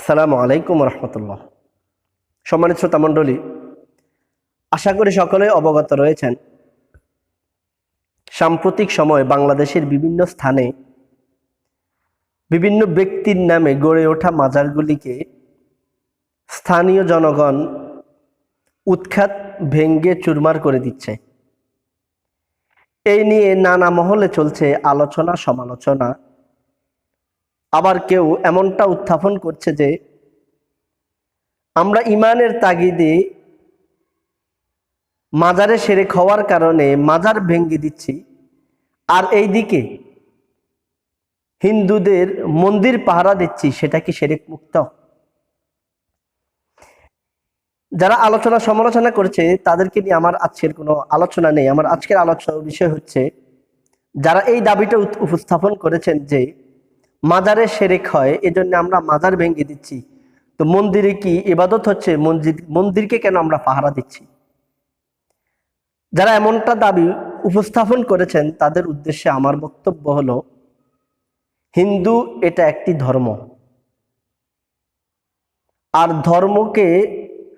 আসসালামু আলাইকুম রহমতুল্লাহ। সম্মানিত শ্রোতা মণ্ডলী, আশা করি সকলে অবগত রয়েছেন, সাম্প্রতিক সময়ে বাংলাদেশের বিভিন্ন স্থানে বিভিন্ন ব্যক্তির নামে গড়ে ওঠা মাজারগুলিকে স্থানীয় জনগণ উৎখাত, ভেঙ্গে, চুরমার করে দিচ্ছে। এই নিয়ে নানা মহলে চলছে আলোচনা সমালোচনা আবার কেউ এমনটা উত্থাপন করছে যে আমরা ইমানের তাগিদে মাজারে সেরে হওয়ার কারণে মাজার ভেঙ্গে দিচ্ছি। আর এই দিকে হিন্দুদের মন্দির পাহারা দিচ্ছি, সেটা কি সেরেক মুক্ত? যারা আলোচনা সমালোচনা করছে, তাদেরকে নিয়ে আমার আজকের কোনো আলোচনা নেই। আমার আজকের আলোচনা বিষয় হচ্ছে, যারা এই দাবিটা উপস্থাপন করেছেন যে মাজারে শেরেক হয়, এজন্য আমরা মাজার ভেঙে দিচ্ছি। তো মন্দিরে কি ইবাদত হচ্ছে? মন্দির মন্দিরকে কেন আমরা পাহারা দিচ্ছি? যারা এমনটা দাবি উপস্থাপন করেছেন, তাদের উদ্দেশ্যে আমার বক্তব্য হলো, হিন্দু এটা একটি ধর্ম। আর ধর্মকে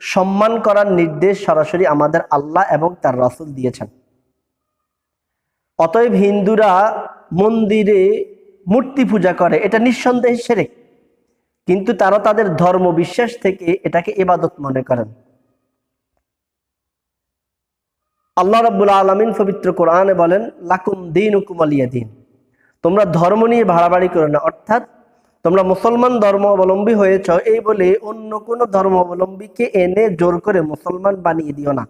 সম্মান করার নির্দেশ সরাসরি আমাদের আল্লাহ এবং তার রাসূল দিয়েছেন। অতএব হিন্দুরা মন্দিরে মূর্তি পূজা করে, এটা নিঃসন্দেহে সেরে কিন্তু তারা তাদের ধর্ম, বিশ্বাস থেকে এটাকে এবাদত মনে করেন। আল্লাহ রাব্বুল আলমিন পবিত্র কোরআনে বলেন, লাকুম দিন উকুমালিয়া দিন। তোমরা ধর্ম নিয়ে ভাড়াবাড়ি করো না, অর্থাৎ তোমরা মুসলমান ধর্ম অবলম্বী হয়েছ, এই বলে অন্য কোনো ধর্ম অবলম্বীকে এনে জোর করে মুসলমান বানিয়ে দিও না।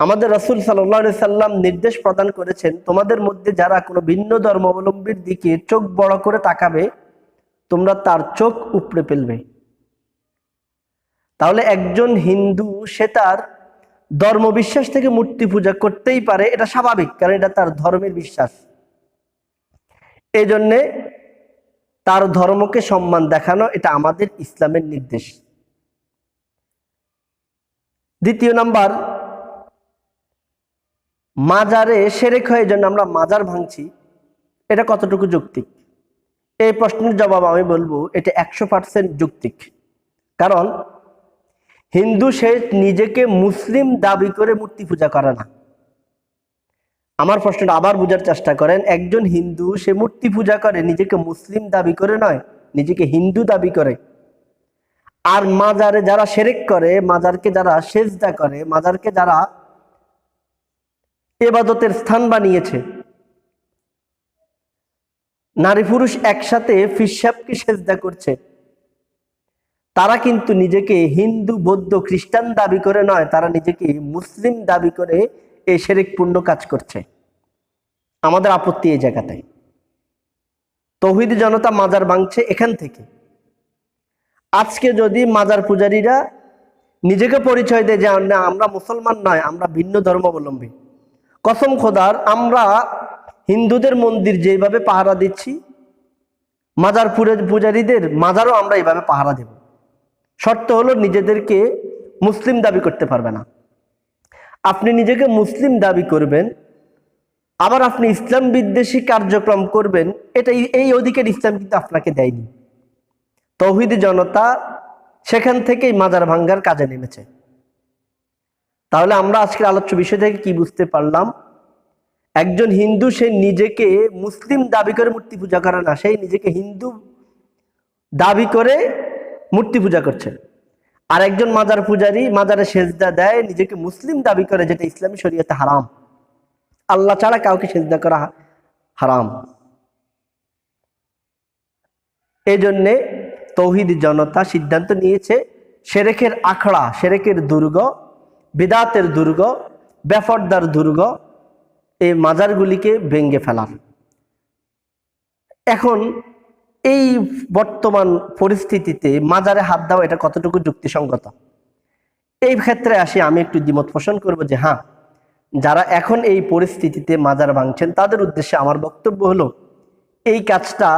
আমাদের রসুল সাল্লাহ সাল্লাম নির্দেশ প্রদান করেছেন, তোমাদের মধ্যে যারা কোনো ভিন্ন ধর্ম অবলম্বীর দিকে চোখ বড় করে তাকাবে, তোমরা তার চোখ উপড়ে ফেলবে। তাহলে একজন হিন্দু, সে তার ধর্ম বিশ্বাস থেকে মূর্তি পূজা করতেই পারে, এটা স্বাভাবিক, কারণ এটা তার ধর্মের বিশ্বাস। এই জন্যে তার ধর্মকে সম্মান দেখানো, এটা আমাদের ইসলামের নির্দেশ। দ্বিতীয় নাম্বার মাজারে সেরেক হয়ে জন্য আমরা মাজার ভাঙছি। এটা কতটুকু যৌক্তিক? এই প্রশ্নের জবাব আমি বলব, এটা একশো পার্সেন্ট যৌক্তিক। কারণ হিন্দু সে নিজেকে মুসলিম দাবি করে মূর্তি পূজা করে না। আমার প্রশ্নটা আবার বোঝার চেষ্টা করেন, একজন হিন্দু সে মূর্তি পূজা করে, নিজেকে মুসলিম দাবি করে নয়, নিজেকে হিন্দু দাবি করে। আর মাজারে যারা সেরেক করে, মাজারকে যারা সেজদা করে, মাজারকে যারা এবাদতের স্থান বানিয়েছে। নারী পুরুষ একসাথে ফিসাবকে সেজদা করছে। তারা কিন্তু নিজেকে হিন্দু, বৌদ্ধ, খ্রিস্টান দাবি করে নয়, তারা নিজেকে মুসলিম দাবি করে এই শেরেকপূর্ণ কাজ করছে। আমাদের আপত্তি এই জায়গাটায় তৌহিদ জনতা মাজার ভাঙছে এখান থেকে। আজকে যদি মাজার পূজারীরা নিজেকে পরিচয় দেয় যে, না, আমরা মুসলমান নয়, আমরা ভিন্ন ধর্মাবলম্বী। কসম খোদার, আমরা হিন্দুদের মন্দির যেভাবে পাহারা দিচ্ছি মাজার পূজারীদের মাজারও আমরা এইভাবে পাহারা দেব। শর্ত হলো নিজেদেরকে মুসলিম দাবি করতে পারবে না। আপনি নিজেকে মুসলিম দাবি করবেন, আবার আপনি ইসলাম বিদ্বেষী কার্যক্রম করবেন, এটা এই অধিকার ইসলাম কিন্তু আপনাকে দেয়নি। তৌহিদ জনতা সেখান থেকেই মাজার ভাঙ্গার কাজে নেমেছে। তাহলে আমরা আজকের আলোচ্য বিষয় থেকে কি বুঝতে পারলাম? একজন হিন্দু, সে নিজেকে মুসলিম দাবি করে মূর্তি পূজা করে না সেই নিজেকে হিন্দু দাবি করে মূর্তি পূজা করছে। আর একজন মাজার পূজারী মাজারে সেজদা দেয়, নিজেকে মুসলিম দাবি করে যেটা ইসলামী শরীয়তে হারাম। আল্লাহ ছাড়া কাউকে সেজদা করা হারাম। এই জন্যে তৌহিদ জনতা সিদ্ধান্ত নিয়েছে সেরেকের আখড়া সেরেকের দুর্গ বিদাতের দুর্গ, বেফরদার দুর্গ, এই মাজারগুলিকে ভেঙ্গে ফেলার। এখন এই বর্তমান পরিস্থিতিতে মাজারে হাত দেওয়া এটা কতটুকু যুক্তিসঙ্গত? এই ক্ষেত্রে আসি, আমি একটু দ্বিমত পোষণ করব যে হ্যাঁ যারা এখন এই পরিস্থিতিতে মাজার ভাঙছেন, তাদের উদ্দেশ্যে আমার বক্তব্য হলো, এই কাজটা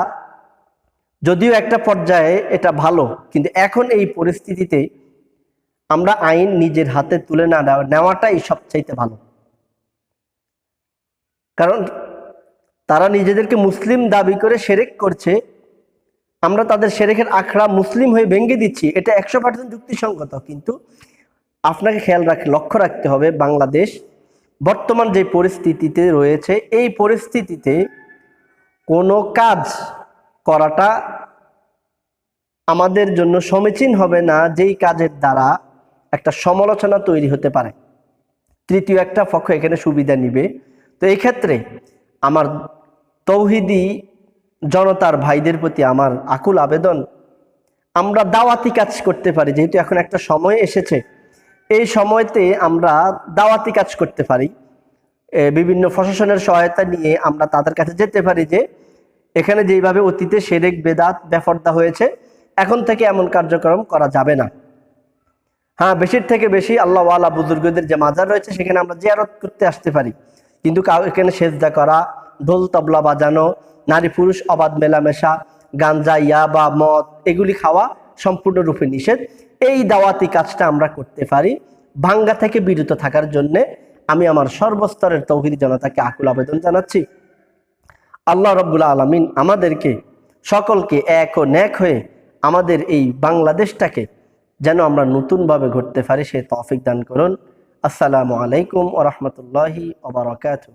যদিও একটা পর্যায়ে এটা ভালো, কিন্তু এখন এই পরিস্থিতিতে আমরা আইন নিজের হাতে তুলে না নেওয়া- নেওয়াটাই সবচাইতে ভালো। কারণ তারা নিজেদেরকে মুসলিম দাবি করে সেরেক করছে। আমরা তাদের সেরেখের আখড়া মুসলিম হয়ে ভেঙে দিচ্ছি। এটা একশো পার্সেন্ট যুক্তিসঙ্গত। কিন্তু আপনাকে খেয়াল রাখ লক্ষ্য রাখতে হবে বাংলাদেশ বর্তমান যে পরিস্থিতিতে রয়েছে, এই পরিস্থিতিতে কোনো কাজ করাটা আমাদের জন্য সমীচীন হবে না। যেই কাজের দ্বারা একটা সমালোচনা তৈরি হতে পারে। তৃতীয় একটা পক্ষ এখানে সুবিধা নিবে। তো এই ক্ষেত্রে আমার তৌহিদি জনতার ভাইদের প্রতি আমার আকুল আবেদন। আমরা দাওয়াতি কাজ করতে পারি, যেহেতু এখন একটা সময় এসেছে। এই সময়তে আমরা দাওয়াতি কাজ করতে পারি। বিভিন্ন প্রশাসনের সহায়তা নিয়ে আমরা তাদের কাছে যেতে পারি যে, এখানে যেইভাবে অতীতে সেরেক বেদাত বেফর্দা হয়েছে, এখন থেকে এমন কার্যক্রম করা যাবে না। হ্যাঁ বেশির থেকে বেশি আল্লাহ ওয়ালা বুজুর্গদের যে মাজার রয়েছে, সেখানে আমরা জিয়ারত করতে আসতে পারি। কিন্তু কাউ এখানে সেজদা করা, ঢোল তবলা বাজানো, নারী পুরুষ অবাধ মেলামেশা, গাঞ্জা ইয়া বা মদ, এগুলি খাওয়া সম্পূর্ণরূপে নিষেধ। এই দাওয়াতি কাজটা আমরা করতে পারি। ভাঙ্গা থেকে বিরত থাকার জন্যে আমি আমার সর্বস্তরের তৌহিদি জনতাকে আকুল আবেদন জানাচ্ছি। আল্লাহ রব্বুল আলমিন আমাদেরকে সকলকে এক ও ন্যাক হয়ে আমাদের এই বাংলাদেশটাকে যেন আমরা নতুনভাবে ঘটতে পারি সেই তফিক দান করুন। আসসালামু আলাইকুম ও রহমতুল্লাহি ওবরাকাতুহ